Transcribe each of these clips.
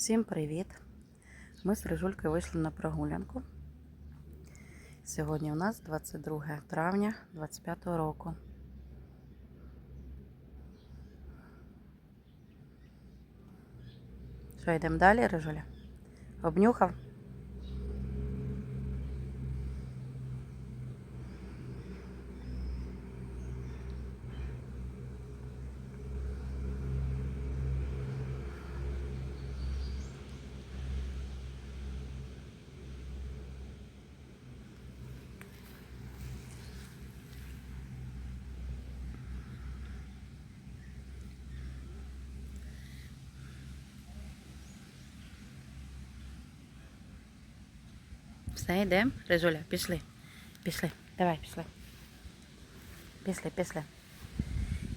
Всім привіт! Ми з Рижулькою вийшли на прогулянку. Сьогодні у нас 22 травня 25 року. Що, йдемо далі, Рижуля? Обнюхав? Все, йдемо. резуля, пішли. Пішли. Давай, пішли. Пішли, пішли.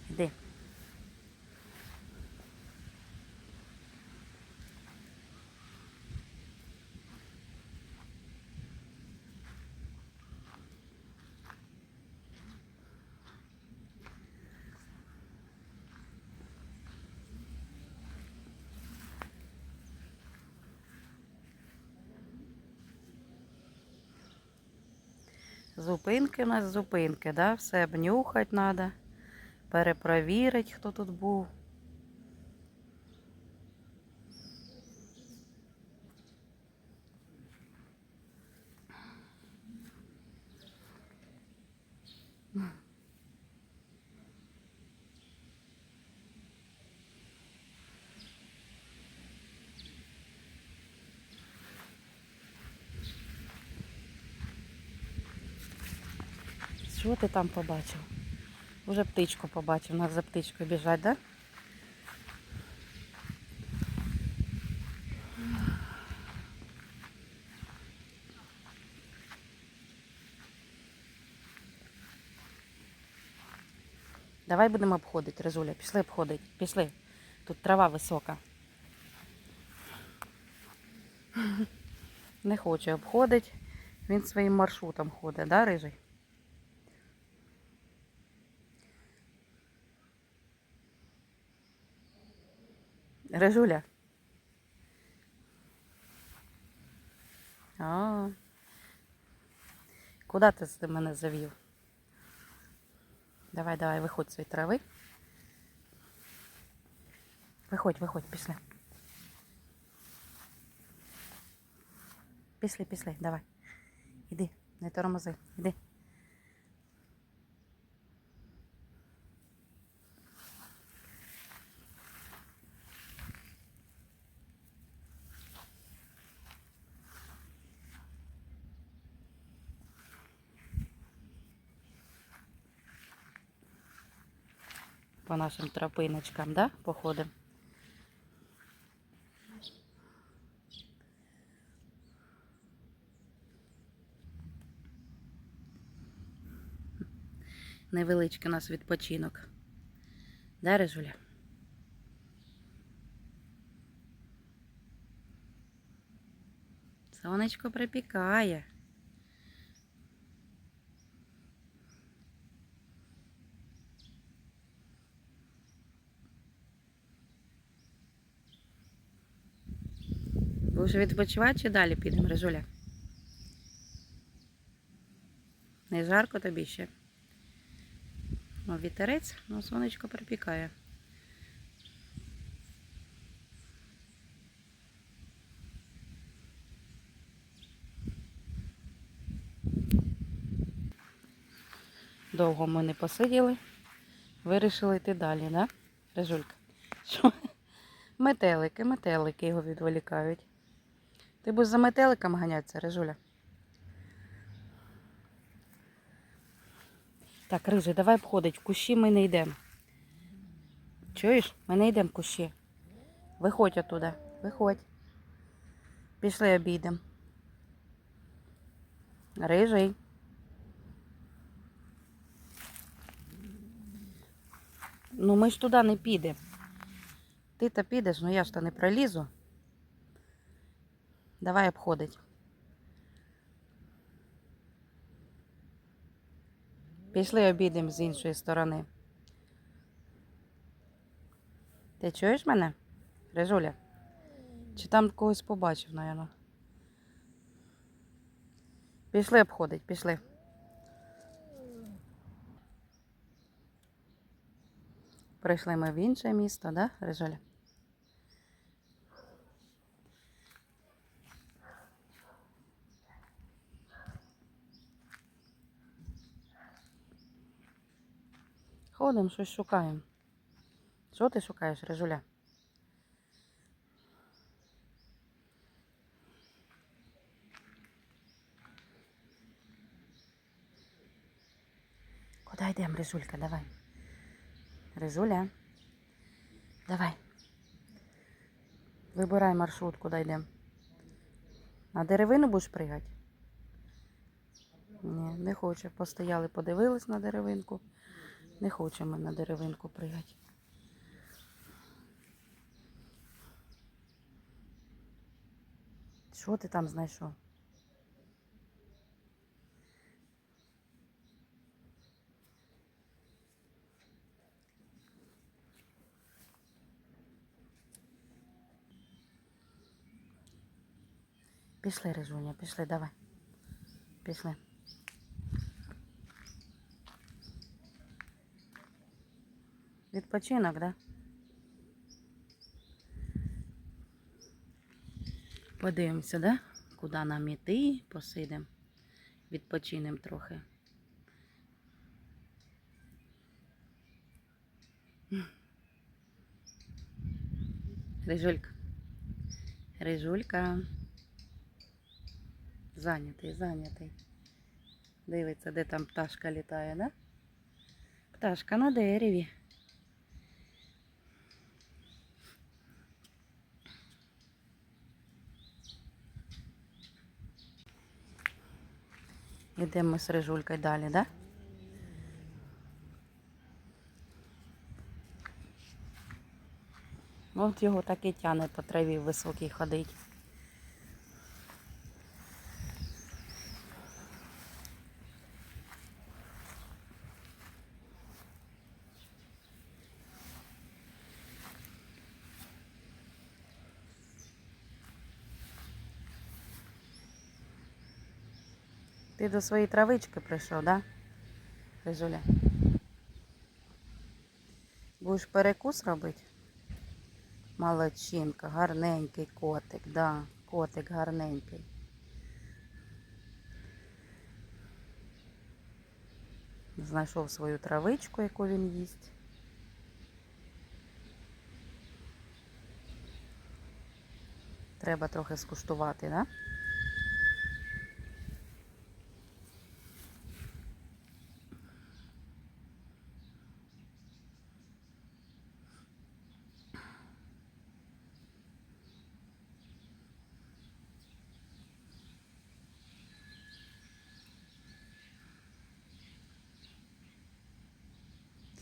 Іди. Зупинки у нас зупинки, да? Все обнюхати треба, перепровірити, хто тут був. Що ти там побачив? Уже птичку побачив, нас за птичкою біжать, да? Давай будемо обходити, Резуля. Пішли обходити. Пішли. Тут трава висока. Не хоче обходити. Він своїм маршрутом ходить, да, рижий? Режуля. А. Куди ти мене завів? Давай, давай, виходь з цієї трави. Виходь, виходь, пішли. Пішли, пішли, давай. Іди, не тормози, іди. По нашим тропиночкам, да, походим? Невеличкий у нас відпочинок. Да, Рижуля? Сонечко припікає. Будеш відпочивати чи далі підемо, Рижуля? Не жарко тобі ще? Ну, вітерець, ну сонечко припікає. Довго ми не посиділи. Вирішили йти далі, да? Рижулька? Що? Метелики, метелики його відволікають. Ти будеш за метеликом ганятися, Рижуля? Так, Рижий, давай обходить. В кущі ми не йдемо. Чуєш? Ми не йдемо в кущі. Виходь оттуда. Виходь. Пішли обійдемо. Рижий. Ну ми ж туди не підемо. Ти то підеш, ну я ж то не пролізу. Давай обходить. Пішли обійдемо з іншої сторони. Ти чуєш мене, Рижуля? Чи там когось побачив, напевно. Пішли обходить, пішли. Прийшли ми в інше місто, да, Рижоля? Ходимо, щось шукаємо. Що ти шукаєш, Рижуля? Куди йдемо, Рижулька, давай. Рижуля. Давай. Вибирай маршрут, куди йдемо. На деревину будеш пригати? Ні, не хоче. Постояли, подивились на деревинку. Не хочемо на деревинку пригати. Що ти там знайшов? Пішли, Рижуня, пішли, давай. Пішли. Відпочинок, да? Подивимося, да? Куди нам іти, посидимо, відпочинемо трохи. Рижулька. Рижулька. Зайнятий, зайнятий. Дивиться, де там пташка літає, да? Пташка на дереві. Йдемо з Рижулькою далі, да? От його так і тяне по траві високій ходить. Ти до своєї травички прийшов, да? Рижуля? Будеш перекус робити? Молодчинка, гарненький котик, да, котик гарненький. Знайшов свою травичку, яку він їсть. Треба трохи скуштувати, да?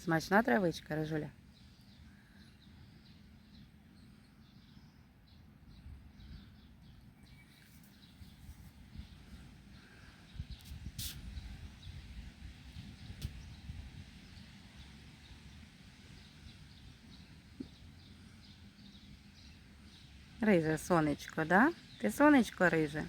Смачна травичка, Рижуля? Риже, сонечко, да? Ти сонечко риже?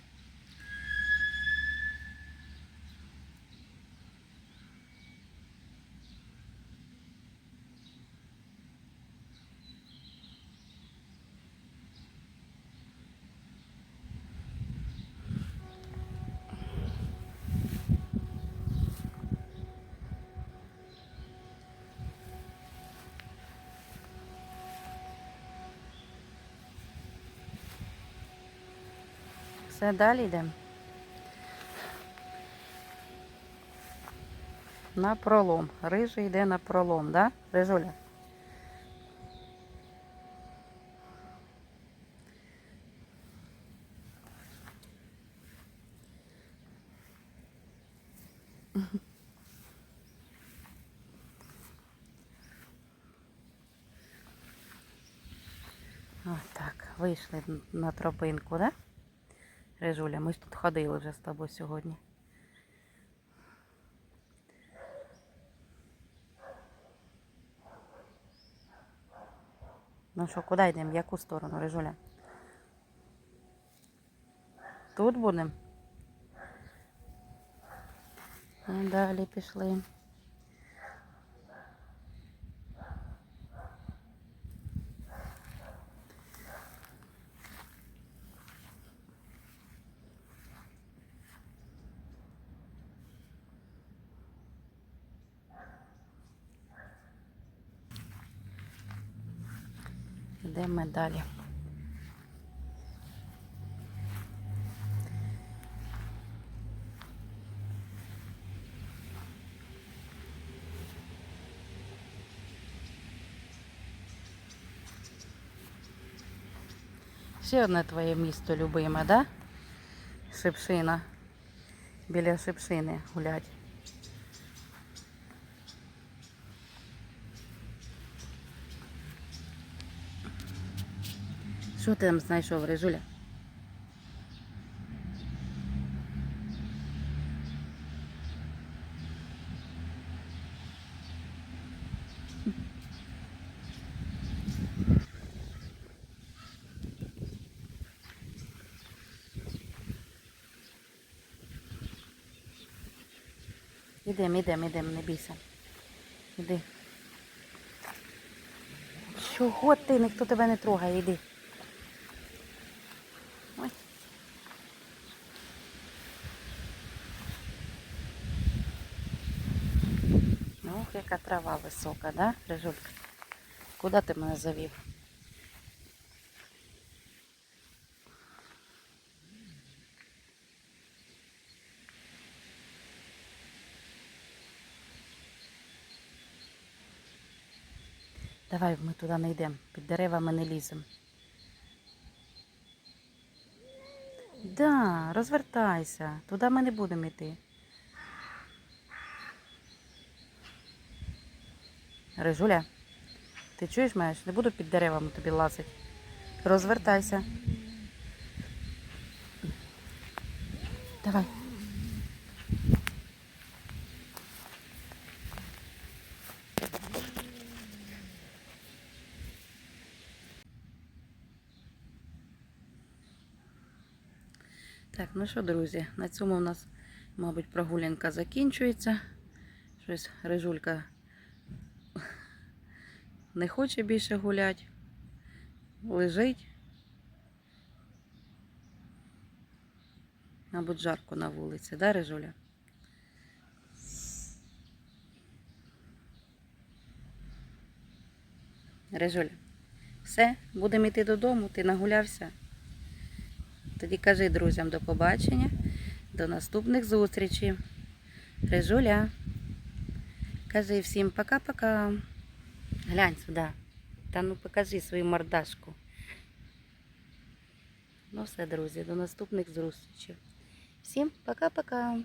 Все, далі йдемо. На пролом. Рижий йде на пролом, да? Рижуля? Так, вийшли на тропинку, да? Режуля, ми ж тут ходили вже з тобою сьогодні. Ну що, куди йдемо? В яку сторону, Режуля? Тут будемо? Ну, далі пішли. Йдемо далі. Ще одне твоє місто любиме, да? Шипшина. Біля шипшини гулять. Що ти там знайшов, Рижуля? Ідем, ідем, ідем, не бійся. Іди. Чого ти? Ніхто тебе не трогає, іди. Яка трава висока, да, Рижулька? Куди ти мене завів? Давай ми туди не йдемо, під деревами не ліземо. Да, розвертайся, туди ми не будемо йти. Рижуля, ти чуєш мене? Не буду під деревами тобі лазити. Розвертайся. Давай. Так, ну що, друзі, на цьому у нас, мабуть, прогулянка закінчується. Щось рижулька не хоче більше гуляти. Лежить. Мабуть, жарко на вулиці, да, Рижуля? Рижуля, все, будемо йти додому, ти нагулявся. Тоді кажи друзям до побачення, до наступних зустрічей. Рижуля, кажи всім пока-пока. Глянь сюди. Та ну покажи свою мордашку. Ну все, друзі, до наступних зустрічей. Всім пока-пока.